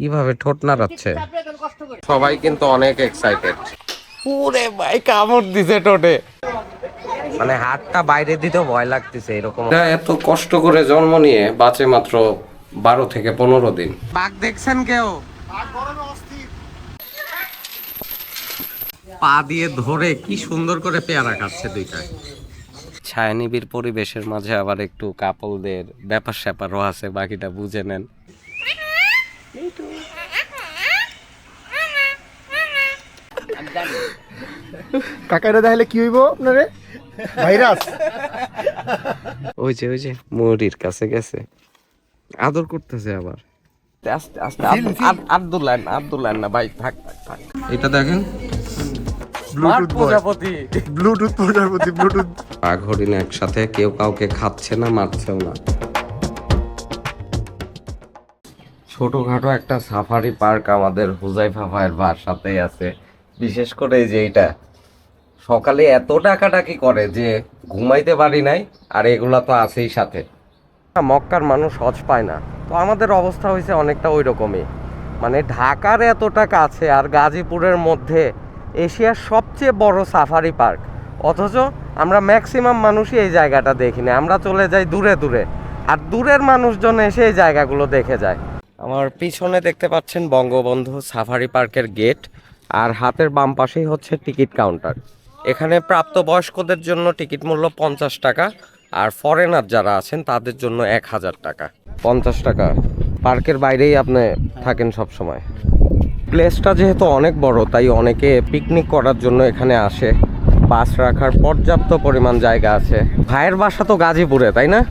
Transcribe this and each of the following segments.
কীভাবে ঠোঁট নাড়াচ্ছে? সবাই কিন্তু অনেক এক্সাইটেড পুরে ভাই কামড় দিছে ঠোঁটে। মানে হাতটা বাইরে দিতে ভয় লাগতেছে এরকম। এত কষ্ট করে জন্ম নিয়ে বাঁচে মাত্র বারো থেকে পনেরো দিন। বাঘ দেখছেন কেউ? পা দিয়ে ধরে কি সুন্দর করে পেয়ারা খাচ্ছে দুইটায় ছায়ানিবির পরিবেশের মাঝে আবার একটু কাপলদের ব্যাপার স্যাপারও আছে বাকিটা বুঝে নেন। কাকাইরা দেখলে কি হইব আপনারে? ভাইরাস। ওই যে ওই যে কাছে গেছে। আদর করতেছে আবার। আস্তে আস্তে আব্দুল্লাহ আব্দুল্লাহ না ভাই থাক থাক। থাক এটা দেখেন। ব্লুটুথ প্রজাপতি। ব্লুটুথ প্রজাপতি ব্লুটুথ বাঘ হরিণ একসাথে কেউ কাউকে খাচ্ছে না মারছেও না। ছোটখাটো একটা সাফারি পার্ক আমাদের হুজাইফা ভাইয়ের বাসাতেই আছে। বিশেষ করে এই যে এটা সকালে এত টাকাটাকি করে যে ঘুমাইতে পারি নাই আর এগুলা তো আছেই সাথে। মক্কার মানুষ হজ পায় না। তো আমাদের অবস্থা হয়েছে অনেকটা ওই রকমই। মানে ঢাকার এতটা কাছে আর গাজীপুরের মধ্যে এশিয়ার সবচেয়ে বড় সাফারি পার্ক। অথচ আমরা ম্যাক্সিমাম মানুষই এই জায়গাটা দেখি না। আমরা চলে যাই দূরে দূরে। আর দূরের মানুষজন এসে এই জায়গাগুলো দেখে যায়। আমার পিছনে দেখতে পাচ্ছেন বঙ্গবন্ধু সাফারি পার্কের গেট আর হাতের বাম পাশেই হচ্ছে টিকিট কাউন্টার। এখানে প্রাপ্তবয়স্কদের জন্য টিকিট মূল্য পঞ্চাশ টাকা আর ফরেনার যারা আছেন তাদের জন্য এক হাজার টাকা। পঞ্চাশ টাকা। পার্কের বাইরেই আপনি থাকেন সব সময় প্লেসটা যেহেতু অনেক বড় তাই অনেকে পিকনিক করার জন্য এখানে আসে। বাস রাখার পর্যাপ্ত পরিমাণ জায়গা আছে। ভাইয়ের বাসা তো গাজীপুরে তাই না?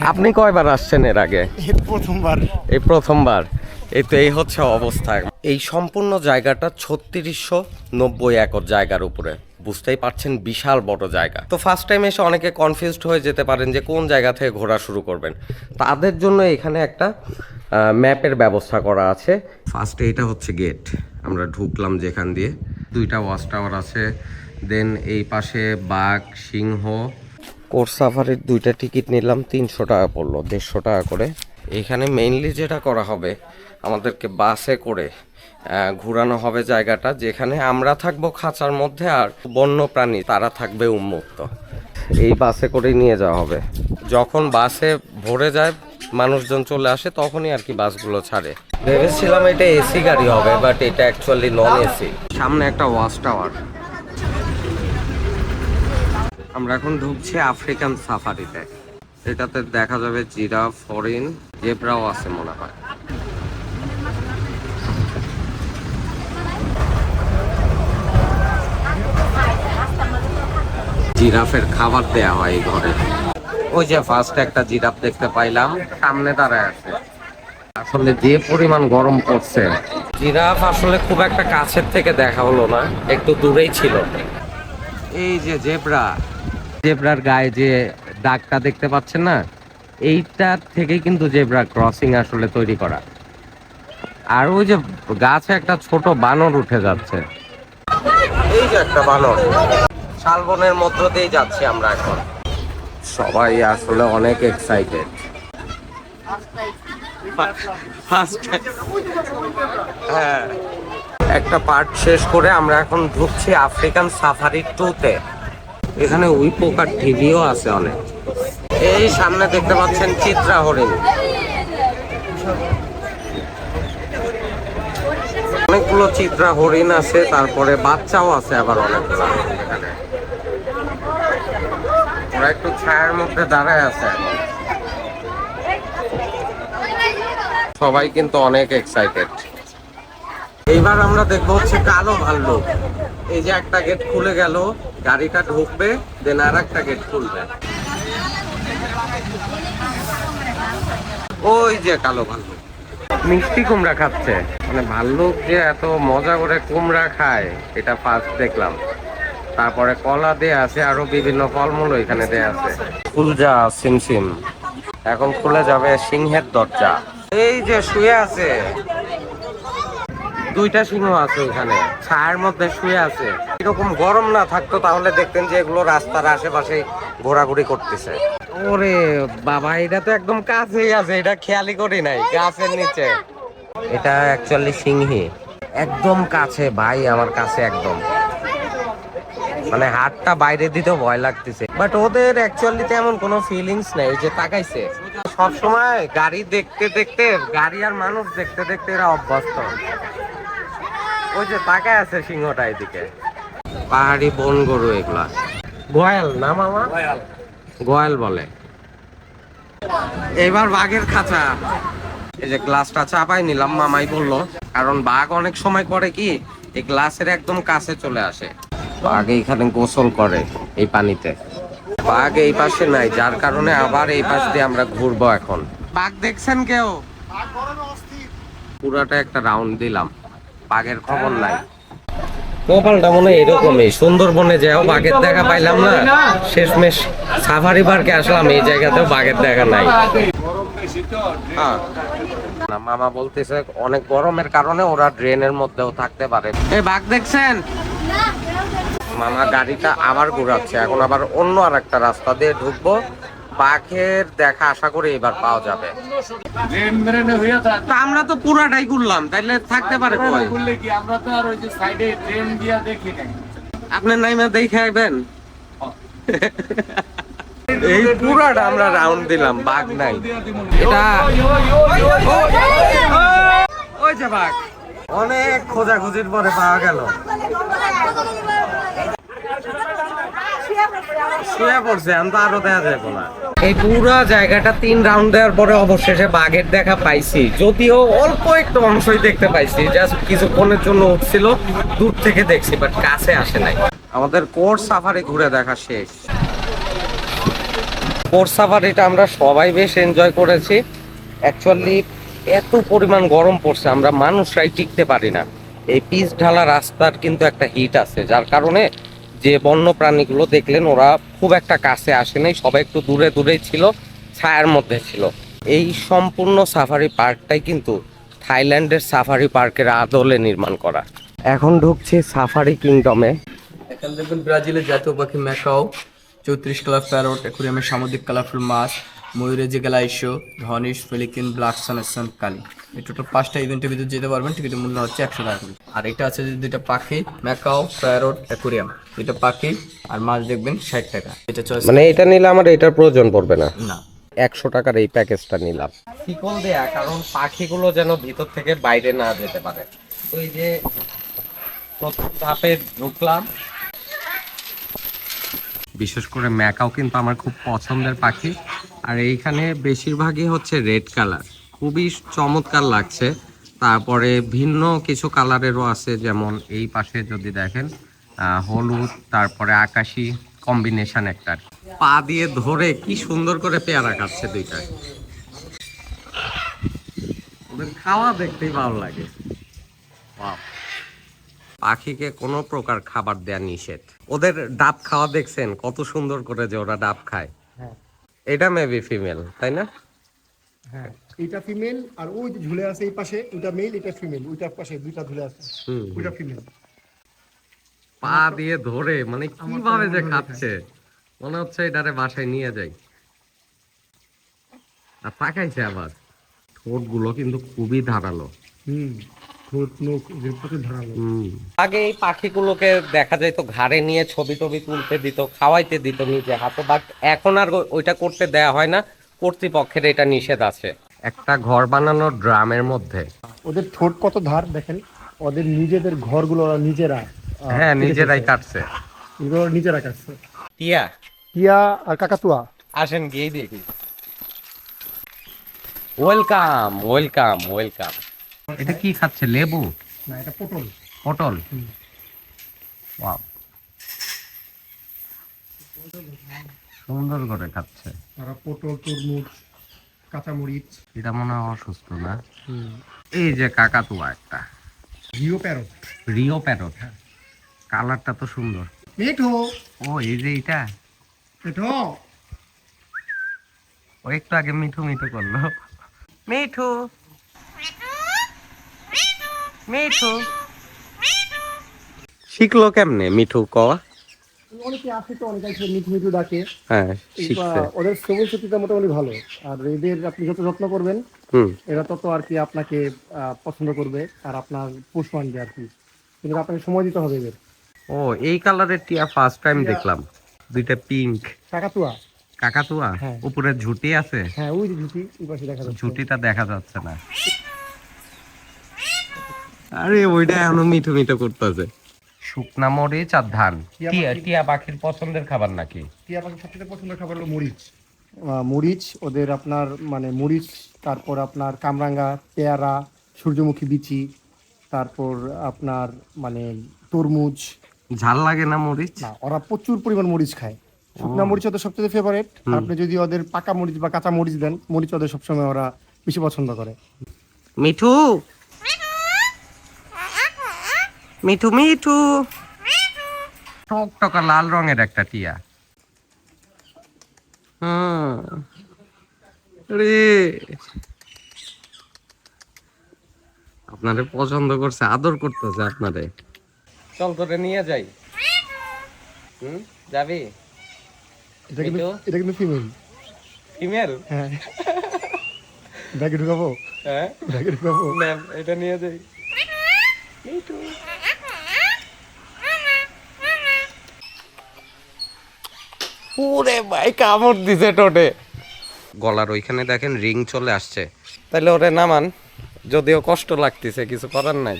আপনি কয়বার আসছেন এর আগে? প্রথমবার। এই প্রথমবার। এই তো এই হচ্ছে অবস্থা। এই সম্পূর্ণ জায়গাটা ছত্রিশশো নব্বই একর জায়গার উপরে। বুঝতেই পারছেন, বিশাল বড় জায়গা। তো ফার্স্ট টাইম এসে অনেকে কনফিউজড হয়ে যেতে পারেন যে কোন জায়গা থেকে ঘোরা শুরু করবেন। তাদের জন্য এখানে একটা ম্যাপের ব্যবস্থা করা আছে। ফার্স্টে এটা হচ্ছে গেট আমরা ঢুকলাম যেখান দিয়ে। দুইটা ওয়াচ টাওয়ার আছে। দেন এই পাশে বাঘ, সিংহ। কোর্স সাফারির দুইটা টিকিট নিলাম, তিনশো টাকা পড়ল, দেড়শো টাকা করে। এখানে মেইনলি যেটা করা হবে, আমাদেরকে বাসে করে ঘোরানো হবে জায়গাটা, যেখানে আমরা থাকব খাঁচার মধ্যে আর বন্য প্রাণী তারা থাকবে উন্মুক্ত। এই বাসে করেই নিয়ে যাওয়া হবে। যখন বাসে ভরে যায়, মানুষজন চলে আসে, তখনই আর কি বাসগুলো ছাড়ে। ভেবেছিলাম এটা এসি গাড়ি হবে বাট এটা অ্যাকচুয়ালি নন এসি সামনে একটা ওয়াচ টাওয়ার। আমরা এখন ঢুকছি আফ্রিকান সাফারিতে। এটাতে দেখা যাবে জিরাফ ফরিন, জেব্রাও আছে মনে হয়। জিরাফের খাবার দেয়া হয় এই ঘরে। ওই যে ফার্স্ট একটা জিরাফ দেখতে পাইলাম, সামনে দাঁড়ায় আছে। আসলে যে পরিমাণ গরম পড়ছে, জিরাফ আসলে খুব একটা কাছের থেকে দেখা হলো না, একটু দূরেই ছিল। এই যে জেব্রা, জেব্রার গায়ে যে দাগটা দেখতে পাচ্ছেন না এইটার থেকেই কিন্তু জেব্রা ক্রসিং আসলে তৈরি করা। আর ওই যে গাছে একটা ছোট বানর উঠে যাচ্ছে। এই যে একটা বানর। শালবনের মধ্য দিয়ে যাচ্ছি আমরা এখন। সবাই আসলে অনেক এক্সাইটেড হ্যাঁ। একটা পার্ট শেষ করে আমরা এখন ঢুকছি আফ্রিকান সাফারি টুতে এখানে উই পোকার টিভিও আছে অনেক। এই সামনে দেখতে পাচ্ছেন চিত্রা হরিণ। অনেকগুলো চিত্রা হরিণ আছে তারপরে বাচ্চাও আছে আবার অনেকগুলো। ওরা একটু ছায়ার মধ্যে দাঁড়ায় আছে সবাই কিন্তু অনেক এক্সাইটেড এইবার আমরা দেখব হচ্ছে কালো ভাল্লুক। এই যে একটা গেট খুলে গেল, গাড়িটা ঢুকবে দেন আর একটা গেট খুলবে। ওই যে কালো ভাল্লুক। মিষ্টি কুমড়া খাচ্ছে। মানে ভাল্লুক যে এত মজা করে কুমড়া খায়, এটা ফার্স্ট দেখলাম। তারপরে কলা দেয়া আছে, আরও বিভিন্ন ফলমূল এখানে দেয়া আছে। ফুলজা সিমসিম এখন খুলে যাবে সিংহের দরজা। এই যে শুয়ে আছে। দুইটা সিংহ আছে ওখানে ছায়ার মধ্যে শুয়ে আছে। এরকম গরম না থাকতো, তাহলে দেখতেন যে এগুলো রাস্তার আশেপাশে ঘোরাঘুরি করতেছে। ওরে বাবা, এটা তো একদম কাছেই আছে, এটা খেয়ালই করি নাই, গাছের নিচে। এটা অ্যাকচুয়ালি সিংহি। একদম কাছে, ভাই, আমার কাছে একদম। মানে হাতটা বাইরে দিতেও ভয় লাগতেছে। বাট ওদের অ্যাকচুয়ালি তেমন কোনো ফিলিংস নেই যে তাকাইছে। সব সময় গাড়ি দেখতে দেখতে গাড়ি আর মানুষ দেখতে দেখতে এরা অভ্যস্ত। ওই যে তাকায় আছে সিংহটা এদিকে। পাহাড়ি বন গরু এগুলা। গোয়াল না মামা? গোয়াল। বলে। এবার বাঘের খাঁচা। এই যে গ্লাসটা চাপাই নিলাম মামাই বলল। কারণ বাঘ অনেক সময় করে কি এই গ্লাসের একদম কাছে চলে আসে। বাঘ এইখানে গোসল করে এই পানিতে। বাঘ এই পাশে নাই যার কারণে আবার এই পাশ দিয়ে আমরা ঘুরবো এখন। বাঘ দেখছেন কেউ? পুরাটা একটা রাউন্ড দিলাম। বাঘের খবর নাই। কপালটা মনে হয় এরকমই। সুন্দরবনে যাও বাঘের দেখা পাইলাম না। শেষমেশ সাফারি পার্কে আসলাম এই জায়গাতেও বাঘের দেখা নাই। হ্যাঁ। না মামা বলতেছে অনেক গরমের কারণে ওরা ড্রেনের মধ্যেও থাকতে পারে। এই বাঘ দেখছেন? মামা গাড়িটা আবার ঘোরাচ্ছে। এখন আবার অন্য আর একটা রাস্তা দিয়ে ঢুকবো। বাঘের দেখা আশা করি এবার পাওয়া যাবে। তা আমরা তো পুরাটাই ঘুরলাম তাইলে থাকতে পারে আমরা তো আর ওই যে সাইডে ট্রেন দিয়া দেখি নাই। আপনি নাইমা দেখে আইবেন? এই পুরাটা আমরা রাউন্ড দিলাম বাঘ নাই। এটা ওই যে বাঘ। অনেক খোঁজাখুঁজির পরে পাওয়া গেল। শুয়ে পড়ছে আমি তো আরও দেখা যাব না। এই পুরো জায়গাটা তিন রাউন্ড দেওয়ার পরে অবশেষে বাঘের দেখা পাইছি। যদিও অল্প একটু অংশই দেখতে পাইছি, জাস্ট কিছুক্ষণের জন্য উঠছিল, দূর থেকে দেখছি বাট কাছে আসে নাই। আমাদের কোর্স সাফারি ঘুরে দেখা শেষ। কোর্স সাফারিটা আমরা সবাই বেশ এনজয় করেছি। অ্যাকচুয়ালি এত পরিমাণ গরম পড়ছে, আমরা মানুষরাই টিকতে পারি না। এই পিচ ঢালা রাস্তার কিন্তু একটা হিট আছে, যার কারণে যে বন্য প্রাণীগুলো দেখলেন, ওরা খুব একটা কাছে আসে নাই সবাই একটু দূরে দূরেই ছিল, ছায়ার মধ্যে ছিল। এই সম্পূর্ণ সাফারি পার্কটাই কিন্তু থাইল্যান্ডের সাফারি পার্কের আদলে নির্মাণ করা। এখন ঢুকছে সাফারি কিংডমে। দেখবেন ব্রাজিলের জাতীয় পাখি ম্যাকাও, চৌত্রিশ কালার প্যারট অ্যাকুরিয়ামের সামুদ্রিক কালারফুল মাছ। ময়ূরের যে গ্যালাইশো ধনেশ ফেলিকিন ব্লাক সানেসন কালি। এই টোটাল পাঁচটা ইভেন্টের ভিতরে যেতে পারবেন টিকিটের মূল্য হচ্ছে একশো টাকা করে। আর এটা আছে যে দুইটা পাখি ম্যাকাও প্যারট অ্যাকুরিয়াম। দুইটা পাখি আর মাছ দেখবেন ষাট টাকা। এটা চয়েস মানে এটা নিলে আমার এটার প্রয়োজন পড়বে না। না। একশো টাকার এই প্যাকেজটা নিলাম। শিকল দেয়া কারণ পাখিগুলো যেন ভিতর থেকে বাইরে না যেতে পারে। তো এই যে প্রথম ধাপে ঢুকলাম বিশেষ করে ম্যাকাও কিন্তু আমার খুব পছন্দের পাখি। আর এইখানে বেশিরভাগই হচ্ছে রেড কালার। খুবই চমৎকার লাগছে। তারপরে ভিন্ন কিছু কালারেরও আছে, যেমন এই পাশে যদি দেখেন হলুদ, তারপরে আকাশি কম্বিনেশন একটা পা দিয়ে ধরে কি সুন্দর করে পেয়ারা খাচ্ছে দুইটা। ওদের খাওয়া দেখতেই ভালো লাগে। পাখিকে কোনো প্রকার খাবার দেয়া নিষেধ। ওদের ডাব খাওয়া দেখছেন? কত সুন্দর করে যে ওরা ডাব খায়। এটা মেবি ফিমেল তাই না? হ্যাঁ এটা ফিমেল আর ওই যে ঝুলে আছে এই পাশে ওটা মেল এটা ফিমেল ওইটার পাশে দুইটা ঝুলে আছে। ওইটা ফিমেল পা দিয়ে ধরে মানে কীভাবে যে খাচ্ছে? মনে হচ্ছে এটারে বাসায় নিয়ে যাই। আর তাকাইছে আবার। ঠোঁটগুলো কিন্তু খুবই ধারালো। হুম। আগে এই পাখিগুলোকে দেখা যায় তো ঘাড়ে নিয়ে ছবি টবি তুলতে দিত খাওয়াইতে দিত নিজে হাতে বাট এখন আর ওইটা করতে দেয়া হয় না। কর্তৃপক্ষের এটা নিষেধ আছে। একটা ঘর বানানো ড্রামের মধ্যে। ওদের ঠোঁট কত ধার দেখেন? ওদের নিজেদের ঘরগুলো ওরা নিজেরা হ্যাঁ নিজেরাই। কাটছে। এগুলো নিজেরা কাটছে। টিয়া। টিয়া আর কাকাতুয়া। আসেন গিয়ে দেখি। ওয়েলকাম ওয়েলকাম ওয়েলকাম এটা কি খাচ্ছে? লেবু? না এটা পটল। পটল? ওয়াও। সুন্দর করে খাচ্ছে। তারা পটল তরমুজ কাঁচামরিচ। এটা মনে হয় অসুস্থ না? এই যে কাকাতুয়া একটা। ঘিও প্যারট। Rio parrot? কালারটা তো সুন্দর। মিঠু ও এই যে এটা মেঠো ও একটু আগে মিঠু মিঠু করল। মিঠু! মিঠু। শিখলো কেমনে মিঠু কওয়া? অনেকে আছে তো অনেকে আছে মিঠু মিঠু ডাকে। হ্যাঁ শিখছে। ওদের শক্তিটা মোটামুটি ভালো। আর এদের আপনি যত যত্ন করবেন এরা তত আর কি আপনাকে পছন্দ করবে আর আপনার পুষ মানবে আর কি। কিন্তু আপনাকে সময় দিতে হবে এদের। ও এই কালারের টিয়া ফার্স্ট টাইম দেখলাম। দুইটা পিঙ্ক কাকাতুয়া। কাকাতুয়া? হ্যাঁ। উপরে ঝুটি আছে? হ্যাঁ ওই ঝুঁটি ওই পাশে দেখা যাচ্ছে। ঝুটিটা দেখা যাচ্ছে না। আরে ওইটা এখনও মিঠু মিঠু করতেছে। শুকনা মরিচ আর ধান। টিয়া টিয়া পাখির পছন্দের খাবার নাকি? টিয়া পাখির সবচেয়ে পছন্দের খাবার হলো মরিচ। মরিচ ওদের আপনার মানে মরিচ তারপর আপনার কামরাঙ্গা পেয়ারা সূর্যমুখী বিচি তারপর আপনার মানে তরমুজ। ঝাল লাগে না মরিচ? না ওরা প্রচুর পরিমাণ মরিচ খায়। শুকনা মরিচ ওদের সবচেয়ে ফেভারিট আপনি যদি ওদের পাকা মরিচ বা কাঁচা মরিচ দেন মরিচ ওদের সবসময় ওরা বেশি পছন্দ করে। মিঠু মিঠু মিঠু। টকটকা লাল রঙের একটা টিয়া। হুম। রে আপনারে পছন্দ করছে আদর করতেছে আপনারে। চল তোরে নিয়ে যাই। হুম যাবি? এটা কিন্তু মিঠু? এটা কিন্তু ফিমেল ফিমেল হ্যাঁ। ব্যাগে ঢুকাবো? হ্যাঁ। ব্যাগে ঢুকাবো? ম্যাম এটা নিয়ে যাই। ওরে ভাই কামড় দিছে টোটে গলার ওইখানে দেখেন রিং চলে আসছে। তাহলে ওরে নামান যদিও কষ্ট লাগতেছে কিছু করার নাই।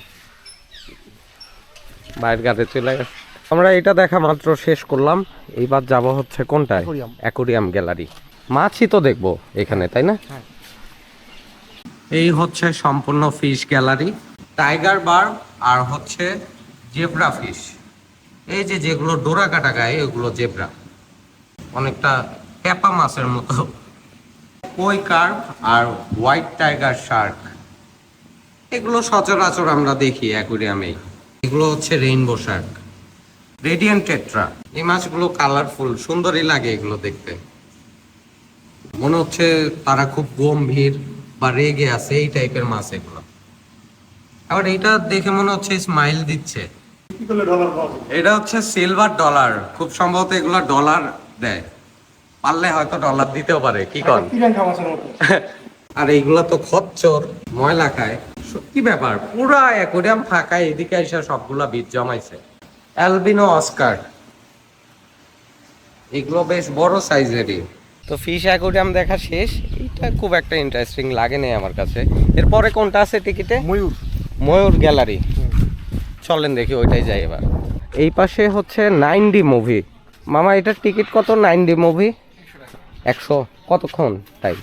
বাইরের গাড়ি চলে গেছে। আমরা এটা দেখা মাত্র শেষ করলাম। এইবার যাব হচ্ছে কোনটায়. অ্যাকোরিয়াম। গ্যালারি। মাছই তো দেখব এখানে তাই না? হ্যাঁ। এই হচ্ছে সম্পূর্ণ ফিশ গ্যালারি টাইগার বার আর হচ্ছে জেব্রা ফিশ। এই যে যেগুলো ডোরা কাটা গায়ে এগুলো জেব্রা। অনেকটা ক্যাপা মাছের মতো। কই কার্প আর হোয়াইট টাইগার শার্ক? এগুলো সচরাচর আমরা দেখি অ্যাকুরিয়ামে। এগুলো হচ্ছে রেইনবো শার্ক। Radiant tetra. এই মাছগুলো কালারফুল সুন্দরই লাগে এগুলো দেখতে। মনে হচ্ছে তারা খুব গম্ভীর বা রেগে আছে এই টাইপের মাছ এগুলো। আবার এটা দেখে মনে হচ্ছে স্মাইল দিচ্ছে। এটা হচ্ছে সিলভার ডলার খুব সম্ভবত এগুলো ডলার দেয়। পারলে হয়তো ডলার দিতেও পারে কি কর আর এইগুলা তো খচ্চর ময়লা খায়। স- কি ব্যাপার? পুরা অ্যাকোরিয়াম ফাঁকা এদিকে এসে সবগুলা বীজ জমাইছে। Albino oscar. এগুলো বেশ বড় সাইজেরই। তো ফিশ অ্যাকোরিয়াম দেখা শেষ। এটা খুব একটা ইন্টারেস্টিং লাগে নাই আমার কাছে। এরপরে কোনটা আছে টিকিটে ময়ূর। ময়ূর গ্যালারি চলেন দেখি ওইটাই যাই এবার। এই পাশে হচ্ছে নাইন ডি মুভি মামা এটার টিকিট কত? নাইন ডি মুভি একশো। কতক্ষণ? তাই।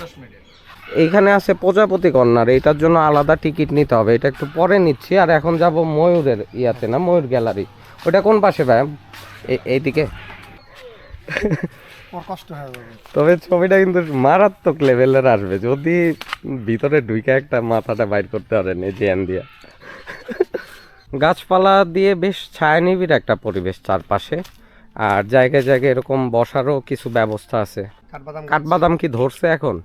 এইখানে আছে প্রজাপতি কর্নার এটার জন্য আলাদা টিকিট নিতে হবে। এটা একটু পরে নিচ্ছি আর এখন যাব ময়ূরের ইয়াতে না ময়ূর গ্যালারি ওটা কোন পাশে ভাই? এইদিকে। তবে ছবিটা কিন্তু মারাত্মক লেভেলের আসবে। যদি ভিতরে ঢুকে একটা মাথাটা বাইর করতে পারেন এই জ্যান দিয়া। গাছপালা দিয়ে বেশ ছায়ানিবিড় একটা পরিবেশ চারপাশে। আর জায়গায় জায়গায় এরকম বসারও কিছু ব্যবস্থা আছে। কাঠবাদাম কি ধরছে এখন?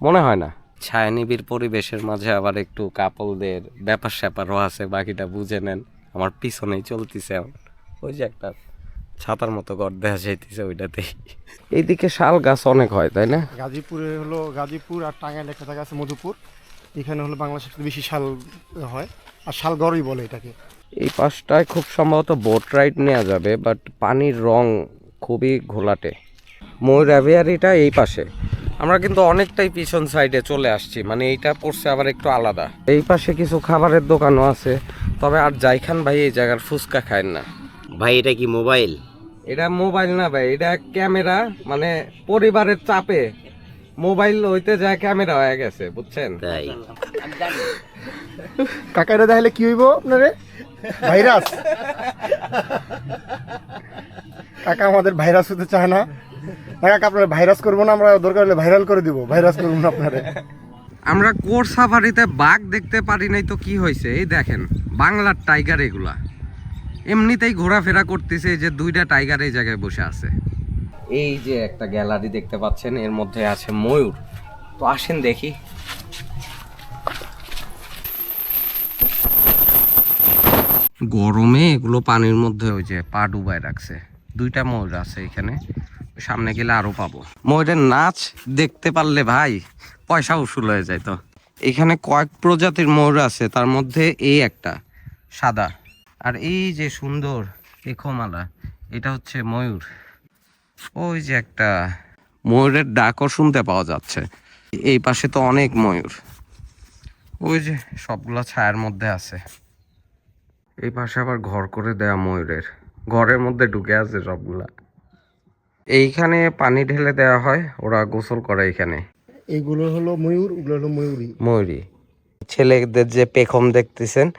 মনে হয় না। ছায়ানিবিড় পরিবেশের মাঝে আবার একটু কাপলদের ব্যাপার স্যাপারও আছে বাকিটা বুঝে নেন। আমার পিছনেই চলতেছে। ওই যে একটা ছাতার মতো ঘর দেখা যাইতেছে ওইটাতেই এইদিকে শাল গাছ অনেক হয় তাই না? গাজীপুরে হলো গাজীপুর আর টাঙ্গাইল একটা জায়গা আছে মধুপুর। এখানে হলো সবচেয়ে বেশি শাল হয় আর শালগড়ই বলে এটাকে। এই পাশটায় খুব সম্ভবত বোট রাইড নেওয়া যাবে বাট পানির রং খুবই ঘোলাটে। ময়ূর অ্যাভিয়ারিটা এই পাশে। আমরা কিন্তু অনেকটাই পিছন সাইডে চলে আসছি মানে এইটা পড়ছে আবার একটু আলাদা। এই পাশে কিছু খাবারের দোকানও আছে তবে আর যাইখান ভাই এই জায়গার ফুচকা খায় না। ভাই এটা কি মোবাইল? এটা মোবাইল না ভাই এটা ক্যামেরা মানে পরিবারের চাপে। মোবাইল হইতে যায় ক্যামেরা হয়ে গেছে বুঝছেন? তাই। কাকাইরা দেখালে কি হইব আপনারে? ভাইরাস। কাকা আমাদের ভাইরাস হতে চায় না। না কাকা আপনার ভাইরাস করব না আমরা দরকার হলে ভাইরাল করে দিব ভাইরাস করব না আপনারে। আমরা কোর সাফারিতে বাঘ দেখতে পারি নাই তো কি হয়েছে এই দেখেন বাংলার টাইগার এগুলা। এমনিতেই ঘোরাফেরা করতেছে যে দুইটা টাইগার এই জায়গায় বসে আছে। এই যে একটা গ্যালারি দেখতে পাচ্ছেন, এর মধ্যে আছে ময়ূর। তো আসেন দেখি। গরমে এগুলো পানির মধ্যে ওই যে পা ডুবাই রাখছে। দুইটা ময়ূর আছে এখানে, সামনে গেলে আরও পাবো। ময়ূরের নাচ দেখতে পারলে ভাই, পয়সা উসুল হয়ে যায় তো। এখানে কয়েক প্রজাতির ময়ূর আছে, তার মধ্যে এই একটা, সাদা। আর এই যে সুন্দর পেখমালা এটা হচ্ছে ময়ূর। ওই যে একটা। ময়ূরের ডাকও শুনতে পাওয়া যাচ্ছে। এই পাশে তো অনেক ময়ূর। ওই যে সবগুলা ছায়ার মধ্যে আছে। এই পাশে আবার ঘর করে দেয়া ময়ূরের। ঘরের মধ্যে ঢুকে আছে সবগুলা। এইখানে পানি ঢেলে দেওয়া হয় ওরা গোসল করে এখানে। এইগুলো হলো ময়ূর ওগুলো হলো ময়ূরী। ময়ূরী। ছেলেদের যে পেখম দেখতেছেন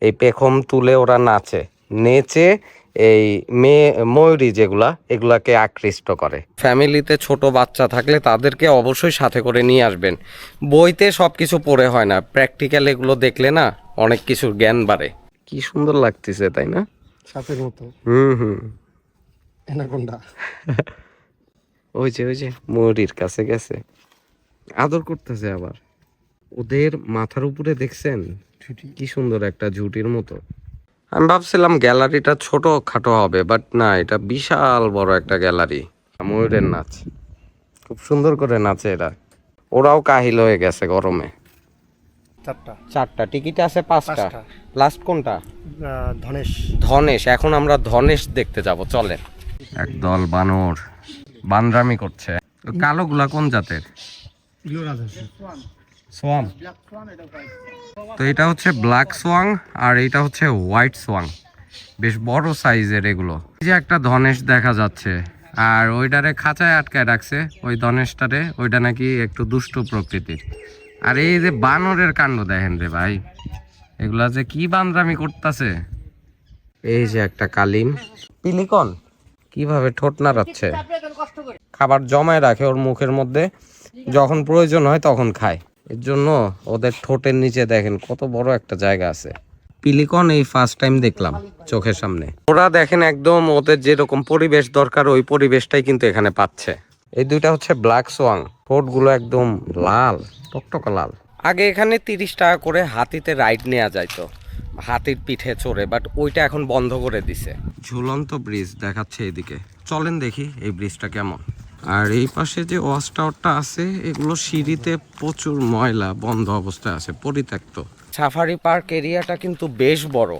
এই পেখম তুলে ওরা নাচে। নেচে এই মেয়ে ময়ূরী যেগুলা এগুলাকে আকৃষ্ট করে। ফ্যামিলিতে ছোট বাচ্চা থাকলে তাদেরকে অবশ্যই সাথে করে নিয়ে আসবেন। বইতে সব কিছু পড়ে হয় না। প্র্যাকটিক্যাল এগুলো দেখলে না অনেক কিছুর জ্ঞান বাড়ে। কি সুন্দর লাগতেছে তাই না? সাপের মতো। হুম হুম। এনাকোন্ডা। ওই যে ওই যে ময়ূরীর কাছে গেছে। আদর করতেছে আবার। ওদের মাথার উপরে দেখছেন? কি সুন্দর একটা জুটির মতো। আমি ভাবছিলাম গ্যালারিটা ছোট খাটো হবে বাট না এটা বিশাল বড় একটা গ্যালারি। ময়ূরের নাচ। খুব সুন্দর করে নাচে এরা। ওরাও কাহিল হয়ে গেছে গরমে। চারটা। চারটা। টিকিট আছে পাঁচটা। লাস্ট কোনটা? ধনেশ। ধনেশ। এখন আমরা ধনেশ দেখতে যাব চলেন। একদল বানর। বানরামি করছে। কালোগুলা কোন জাতের? সোয়াম তো এটা হচ্ছে ব্ল্যাক সোয়াং আর এটা হচ্ছে হোয়াইট সোয়াং বেশ বড় সাইজের এগুলো। এই যে একটা ধনেশ দেখা যাচ্ছে আর ওইটারে খাঁচায় আটকায় রাখছে। ওই ধনেশটারে ওইটা নাকি একটু দুষ্ট প্রকৃতির। আর এই যে বানরের কাণ্ড দেখেন রে ভাই এগুলা যে কি বানরামি করতেছে। এই যে একটা কালিম। পিলিকন। কীভাবে ঠোঁট নাড়াচ্ছে। খাবার জমায় রাখে ওর মুখের মধ্যে যখন প্রয়োজন হয় তখন খায়। এর জন্য ওদের ঠোঁটের নিচে দেখেন কত বড় একটা জায়গা আছে। পিলিকন এই ফার্স্ট টাইম দেখলাম চোখের সামনে। ওরা দেখেন একদম ওদের যেরকম পরিবেশ দরকার ওই পরিবেশটাই কিন্তু এখানে পাচ্ছে। এই দুইটা হচ্ছে ব্ল্যাক সোয়াং ঠোঁটগুলো একদম লাল টকটকা লাল। আগে এখানে তিরিশ টাকা করে হাতিতে রাইড নেওয়া যাইতো। হাতির পিঠে চড়ে বাট ওইটা এখন বন্ধ করে দিছে। ঝুলন্ত ব্রিজ দেখাচ্ছে এদিকে চলেন দেখি এই ব্রিজটা কেমন। আর এই পাশে যে ওয়াচ টাওয়ারটা আছে এগুলো সিঁড়িতে প্রচুর ময়লা বন্ধ অবস্থায় আছে পরিত্যক্ত। সাফারি পার্ক এরিয়াটা কিন্তু বেশ বড়।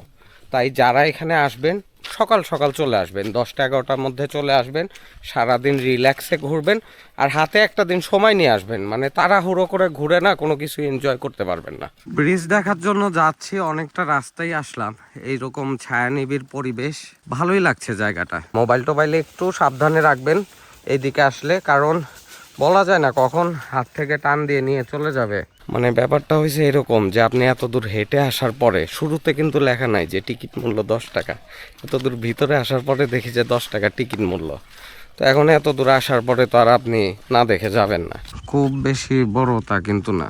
তাই যারা এখানে আসবেন সকাল সকাল চলে আসবেন দশটা এগারোটার মধ্যে চলে আসবেন সারাদিন রিল্যাক্সে ঘুরবেন আর হাতে একটা দিন সময় নিয়ে আসবেন। মানে তাড়াহুড়ো করে ঘুরে না কোনো কিছু এনজয় করতে পারবেন না। ব্রিজ দেখার জন্য যাচ্ছি অনেকটা রাস্তায় আসলাম। এইরকম ছায়ানিবিড় পরিবেশ ভালোই লাগছে জায়গাটা। মোবাইল টোবাইলে একটু সাবধানে রাখবেন। এইদিকে আসলে কারণ বলা যায় না কখন হাত থেকে টান দিয়ে নিয়ে চলে যাবে। মানে ব্যাপারটা হয়েছে এরকম যে আপনি এত দূর হেঁটে আসার পরে শুরুতে কিন্তু লেখা নাই যে টিকিট মূল্য দশ টাকা। এত দূর ভিতরে আসার পরে দেখি যে দশ টাকা টিকিট মূল্য। তো এখন এত দূর আসার পরে তো আর আপনি না দেখে যাবেন না। খুব বেশি বড় তা কিন্তু না।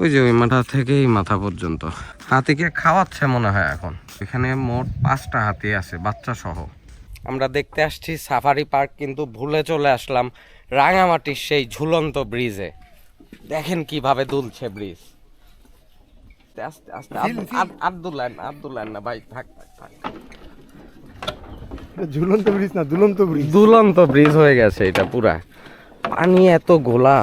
ওই যে ওই মাথা থেকে এই মাথা পর্যন্ত। হাতিকে খাওয়াচ্ছে মনে হয় এখন। এখানে মোট পাঁচটা হাতি আছে বাচ্চা সহ। আমরা দেখতে আসছি সাফারি পার্ক কিন্তু ভুলে চলে আসলাম রাঙামাটির সেই ঝুলন্ত ব্রিজে। দেখেন কীভাবে দুলছে ব্রিজ। আস্তে আস্তে না ভাই থাক থাক থাক। ঝুলন্ত ব্রিজ না দুলন্ত ব্রিজ। দুলন্ত ব্রিজ হয়ে গেছে এটা পুরা। পানি এত গোলা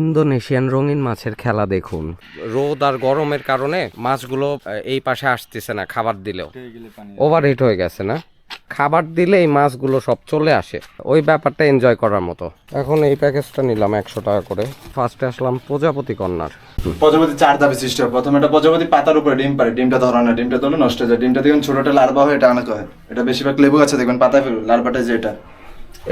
ইন্দোনেশিয়ান রঙিন মাছের খেলা দেখুন। রোদ আর গরমের কারণে মাছগুলো এই পাশে আসতেছে না, খাবার দিলেও। ওভার হিট হয়ে গেছে না? খাবার দিলে এই মাছগুলো সব চলে আসে। ওই ব্যাপারটা এনজয় করার মতো। এখন এই প্যাকেজটা নিলাম একশো টাকা করে। ফার্স্টে আসলাম প্রজাপতি কন্যার। প্রজাপতি চার ধাপে সৃষ্টি হয়। প্রথমে এটা প্রজাপতি পাতার উপরে ডিম পারে ডিমটা ধরা না, ডিমটা ধরলে নষ্ট হয়ে যায়। ডিমটা দেখুন ছোটটা লার্ভা হয় এটা অনেক হয়। এটা বেশিরভাগ লেবু আছে দেখবেন পাতায় ফেলবে লার্ভাটা যে এটা।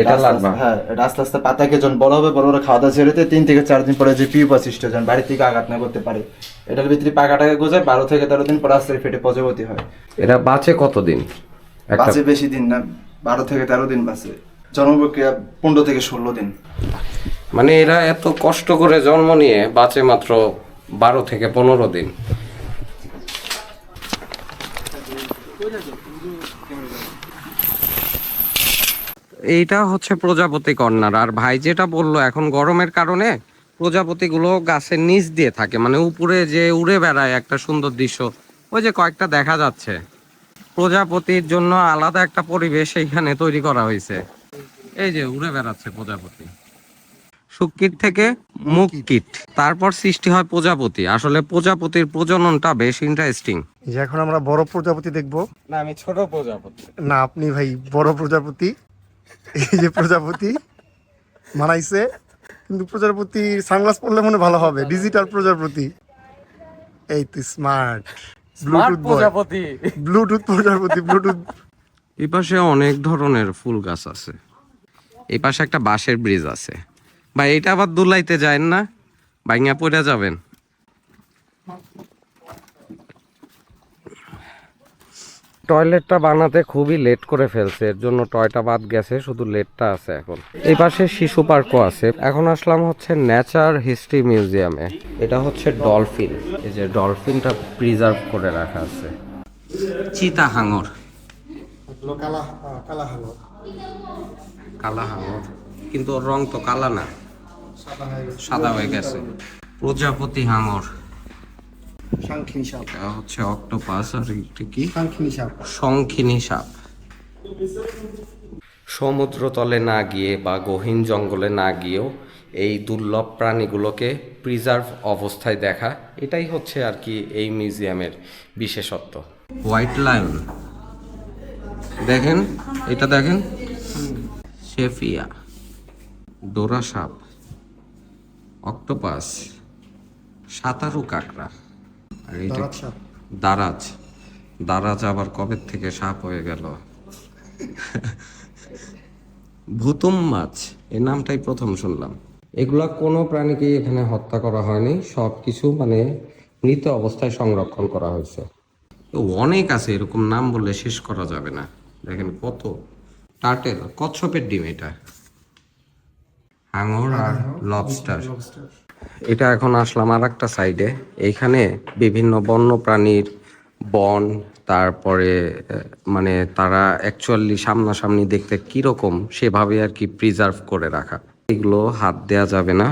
এটা হ্যাঁ এটা আস্তে আস্তে পাতাকে যখন বড় হবে বড় বড় খাওয়া দাওয়া ছেড়েতে তিন থেকে চার দিন পরে যে পিউপা সৃষ্টি যখন বাড়ির থেকে আঘাত না করতে পারে। এটার ভিতরে পাকাটাকে গোজায় বারো থেকে তেরো দিন পর আস্তে ফেটে প্রজাপতি হয়। এটা বাঁচে কতদিন? বাঁচে বেশি দিন না বারো থেকে তেরো দিন বাঁচে। জন্ম প্রক্রিয়া পনেরো থেকে ষোলো দিন। মানে এরা এত কষ্ট করে জন্ম নিয়ে বাঁচে মাত্র বারো থেকে পনেরো দিন। এইটা হচ্ছে প্রজাপতি কর্নার। আর ভাই যেটা বলল এখন গরমের কারণে প্রজাপতিগুলো গাছের নিচ দিয়ে থাকে মানে উপরে যে উড়ে বেড়ায় একটা সুন্দর দৃশ্য ওই যে কয়েকটা দেখা যাচ্ছে। প্রজাপতির জন্য আলাদা একটা পরিবেশ এইখানে তৈরি করা হয়েছে। এই যে উড়ে বেড়াচ্ছে প্রজাপতি। শুক্কিট থেকে মুক্কিট তারপর সৃষ্টি হয় প্রজাপতি। আসলে প্রজাপতির প্রজননটা বেশ ইন্টারেস্টিং যে এখন আমরা বড় প্রজাপতি দেখব। না আমি ছোট প্রজাপতি। না আপনি ভাই বড় প্রজাপতি। এই যে প্রজাপতি মানাইছে কিন্তু প্রজাপতি সানগ্লাস পরলে মনে ভালো হবে ডিজিটাল প্রজাপতি। এই তো স্মার্ট ব্লুটুথ প্রজাপতি। ব্লুটুথ প্রজাপতি ব্লুটুথ এই পাশে অনেক ধরনের ফুল গাছ আছে। এই পাশে একটা বাঁশের ব্রিজ আছে। ভাই এটা আবার দুলাইতে যায় না? বাইঙ্গা পড়ে যাবেন। টয়লেটটা বানাতে খুবই লেট করে ফেলছে এর জন্য টয়টা বাদ গেছে শুধু লেটটা আছে এখন। এই পাশে শিশু পার্কও আছে। এখন আসলাম হচ্ছে নেচার হিস্ট্রি মিউজিয়ামে এটা হচ্ছে ডলফিন এই যে ডলফিনটা প্রিজার্ভ করে রাখা আছে। চিতা হাঙর কালা হাঙর কিন্তু ওর রং তো কালা না। সাদা হয়ে গেছে। প্রজাপতি হাঙর। সাপ। এটা হচ্ছে অক্টোপাস আর এটা কি? সাপ। শঙ্খিনী সাপ। সমুদ্রতলে না গিয়ে বা গহীন জঙ্গলে না গিয়েও এই দুর্লভ প্রাণীগুলোকে প্রিজার্ভ অবস্থায় দেখা এটাই হচ্ছে আর কি এই মিউজিয়ামের বিশেষত্ব। হোয়াইট লায়ন দেখেন এটা দেখেন। শেফিয়া ডোরা সাপ। অক্টোপাস সাঁতারু কাঁকড়া। আর দারাজ দারাজ। আবার কবে থেকে সাপ হয়ে গেল? ভুতুম মাছ এই নামটাই প্রথম শুনলাম। এগুলা কোনো প্রাণীকেই এখানে হত্যা করা হয়নি সব কিছু মানে মৃত অবস্থায় সংরক্ষণ করা হয়েছে। তো অনেক আছে এরকম নাম বললে শেষ করা যাবে না। দেখেন কত। টার্টেল কচ্ছপের ডিম এটা। হাঙর আর লবস্টার। এটা এখন আসলাম আর একটা সাইডে এইখানে বিভিন্ন বন্য প্রাণীর বন তারপরে মানে তারা অ্যাকচুয়ালি সামনাসামনি দেখতে কীরকম সেভাবে আর কি প্রিজার্ভ করে রাখা। এগুলো হাত দেয়া যাবে না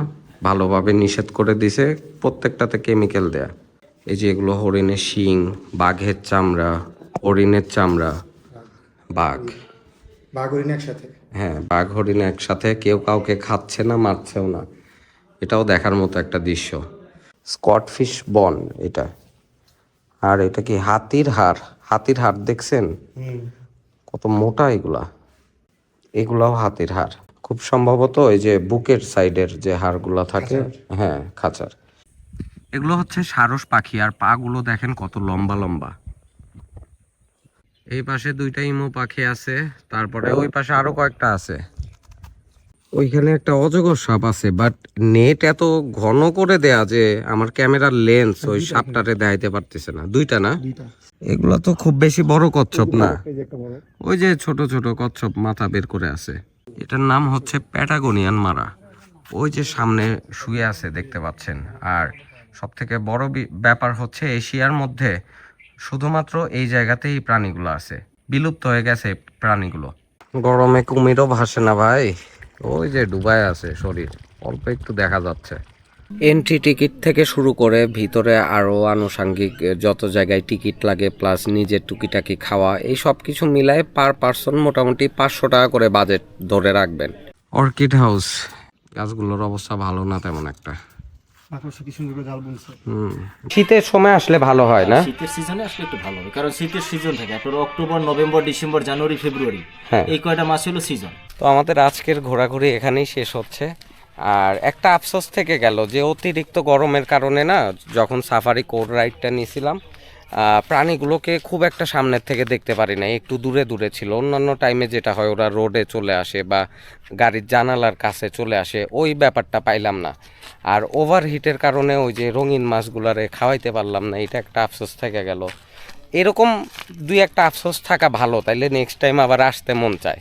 ভালোভাবে নিষেধ করে দিছে প্রত্যেকটাতে কেমিক্যাল দেয়া। এই যে এগুলো হরিণের শিং বাঘের চামড়া হরিণের চামড়া বাঘ। বাঘরিন একসাথে? হ্যাঁ বাঘ হরিণ একসাথে কেউ কাউকে খাচ্ছে না মারছেও না। এটাও দেখার মতো একটা দৃশ্য। স্কটফিশ বন এটা। আর এটা কি হাতির হাড়? হাতির হাড় দেখছেন? কত মোটা এগুলা। এগুলাও হাতির হাড়। খুব সম্ভবত এই যে বুকের সাইডের যে হাড়গুলা থাকে। হ্যাঁ খাঁচার। এগুলো হচ্ছে সারস পাখি আর পা গুলো দেখেন কত লম্বা লম্বা। এই পাশে দুইটা ইমো পাখি আছে তারপরে ওই পাশে আরও কয়েকটা আছে। ওইখানে একটা অজগর সাপ আছে বাট নেট এত ঘন করে দেয়া যে আমার ক্যামেরার লেন্স ওই সাপটারে দেখাইতে পারতেছে না। দুইটা না? এগুলা তো খুব বেশি বড় কচ্ছপ না। ওই যে ছোট ছোট কচ্ছপ মাথা বের করে আছে। এটার নাম হচ্ছে প্যাটাগোনিয়ান মারা। ওই যে সামনে শুয়ে আছে দেখতে পাচ্ছেন। আর সব থেকে বড় ব্যাপার হচ্ছে এশিয়ার মধ্যে শুধুমাত্র এই জায়গাতেই প্রাণীগুলো আছে। বিলুপ্ত হয়ে গেছে প্রাণীগুলো। গরমে কুমিরও ভাসে না ভাই। ওই যে ডুবায় আছে শরীর। অল্প একটু দেখা যাচ্ছে। এন্ট্রি টিকিট থেকে শুরু করে ভিতরে আরও আনুষাঙ্গিক যত জায়গায় টিকিট লাগে প্লাস নিজের টুকিটাকি খাওয়া এই সব কিছু মিলায় পার পার্সন মোটামুটি পাঁচশো টাকা করে বাজেট ধরে রাখবেন। অর্কিড হাউস গাছগুলোর অবস্থা ভালো না তেমন একটা। শীতের সময় আসলে ভালো হয় না? শীতের সিজনে আসলে একটু ভালো হবে কারণ শীতের সিজন থাকে। আপনার October November December January February হ্যাঁ। এই কয়টা মাস হলো সিজন তো আমাদের আজকের ঘোরাঘুরি এখানেই শেষ হচ্ছে। আর একটা আফসোস থেকে গেল যে অতিরিক্ত গরমের কারণে না যখন সাফারি কোর রাইডটা নিয়েছিলাম আহ, প্রাণীগুলোকে খুব একটা সামনের থেকে দেখতে পারি না একটু দূরে দূরে ছিল। অন্যান্য টাইমে যেটা হয় ওরা রোডে চলে আসে বা গাড়ির জানালার কাছে চলে আসে ওই ব্যাপারটা পাইলাম না। আর ওভারহিটের কারণে ওই যে রঙিন মাছগুলারে খাওয়াইতে পারলাম না, এটা একটা আফসোস থেকে গেল। এরকম দুই একটা আফসোস থাকা ভালো, তাইলে নেক্সট টাইম আবার আসতে মন চায়।